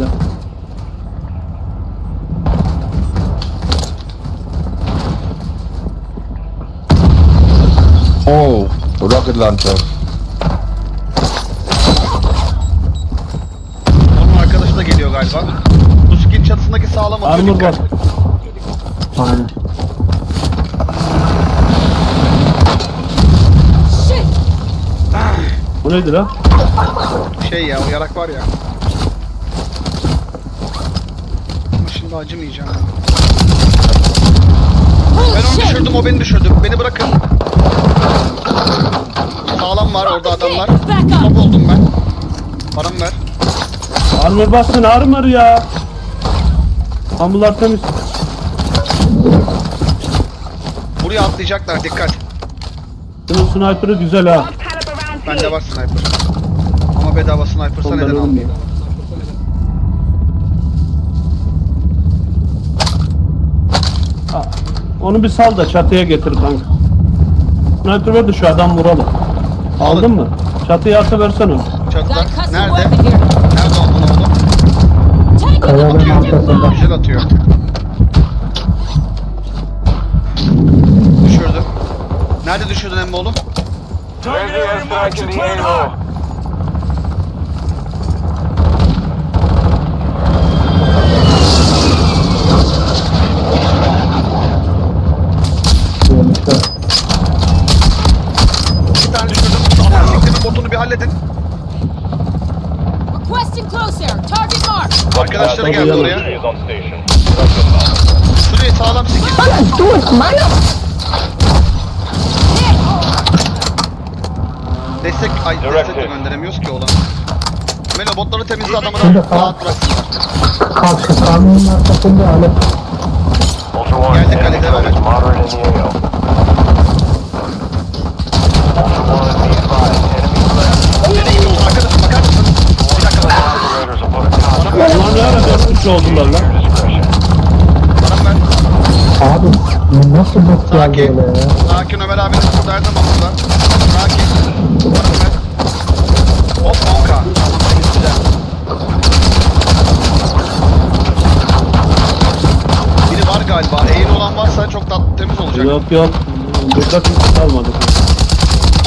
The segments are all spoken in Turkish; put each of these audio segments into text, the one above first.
herhalde. Oh, rocket launcher. Onun arkadaşı da geliyor galiba. Bu skin çatısındaki sağlam atıyor. Armor var. Aynen. Bu neydi lan? Şey ya o yarak var ya. Şimdi acımayacağım. Holy Ben onu düşürdüm o beni düşürdü. Beni bırakın. Sağlam var orada adamlar. Top oldum ben. Paramı ver. Armor bassın armor ya. Ambular temiz. Buraya atlayacaklar dikkat. Bunun sniper'ı güzel ha. Bende var sniper. Ama bedava sniper'sa neden almayayım? Ha, Onu bir sal da çatıya getir kanka. Sniper ver de şu adam vuralım. Aldın mı? Çatıya atıversene onu. Çatıda. Nerede? Nerede aldın oğlum? Kayanın arkasında. Güzel atıyor. Düşürdü. Nerede düşürdün emmi oğlum? Yemişler. Bir tane düşürdüm. Aman siktirin botunu bir halledin. Requesting close air. Target marked. Arkadaşları Ya, geldi tabii oraya. is on station. Şuraya sağlam sikir. Destek, ay destek de Directive. gönderemiyoruz ki oğlan. Melo botları temizle adamı rahat rahat bıraksınlar. Karşı kamyonun arkasında alet. Ultra One, Geldi enemy kalede, threat is evet. moderate in the AO. Oldular lan? Abi bu nasıl bot geldi Sakin. öyle ya? Sakin Ömer abinin burada her zaman burada. Sakin. Param ver. Hop 10k. Tamam temiz güzel. Biri var galiba. Eğil olan varsa çok da temiz olacak. Yok yok. Burada kimse kalmadı.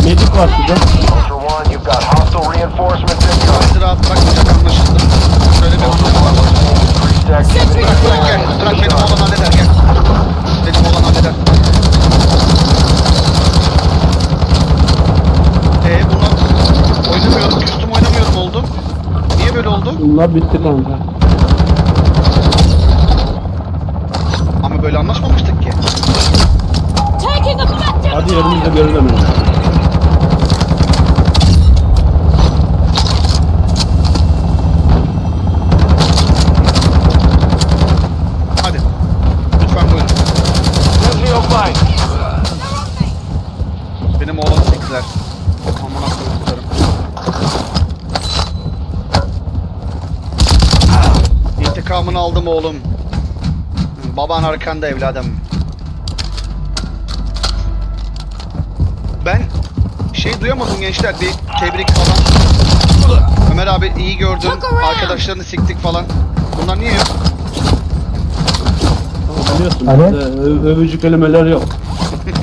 Medik var şurada. Ultra One, you've got hostile reinforcements incoming. Rahat bırakmayacak anlaşıldı. Şöyle bir activity. Bırak bırak gel. Bırak benim oğlan halleder gel. Bunlar oynamıyorum, küstüm oynamıyorum oldu. Niye böyle oldu? Bunlar bitti kanka. Benim oğlanı siktiler. Aman akıllılarım. İntikamını aldım oğlum. Baban arkanda evladım. Ben şey duyamadım gençler bir tebrik falan. Ömer abi iyi gördün. Arkadaşlarını siktik falan. Bunlar niye yok? Biliyorsun Evet. övücü kelimeler yok.